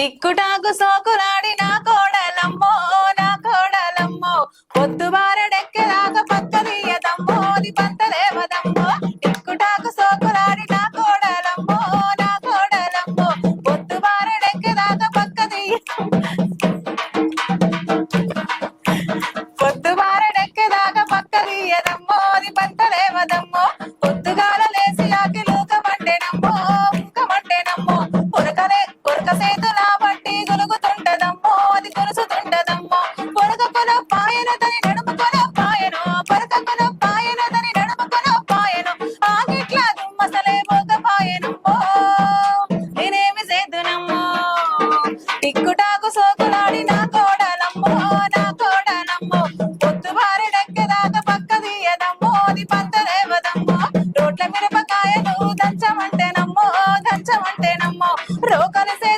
టిక్కుటాకు సోకులాడి నా కోడలమ్మో నా కోడలమ్మో. పొద్దు బారడెక్కేదాకా పక్క తీయదమ్మో అది పంతలేవదమ్మో టిక్కుటాకు సోకులాడి నా కోడలమ్మో నా కోడలమ్మో. పొద్దు బారడెక్కేదాకా పక్క తీయ పొద్దు బారడెక్కేదాకా పక్క తీయదమ్మో అది పంతలేవదమ్మో పొద్దుగాల లేసి ఆకిలూక మండెనమ్మో ఊకమండెనమ్మో. ఉరకలే ఉరక సేతుల పరకకున పాయను పరకకున పాయన. తని నడుముకున పాయనమ్మో. నేనేమి సేతునమ్మో. టిక్కుటాకు సోకులాడి నా కోడలమ్మో నా కోడలమ్మో. పొత్తు భారి డెక్కదాక పక్క తీయదమ్మో. పంత దేవదమ్మో. రోడ్ల మిరపకాయలు దంచమంటేనమ్మో దంచమంటేనమ్మో. రోకలిసే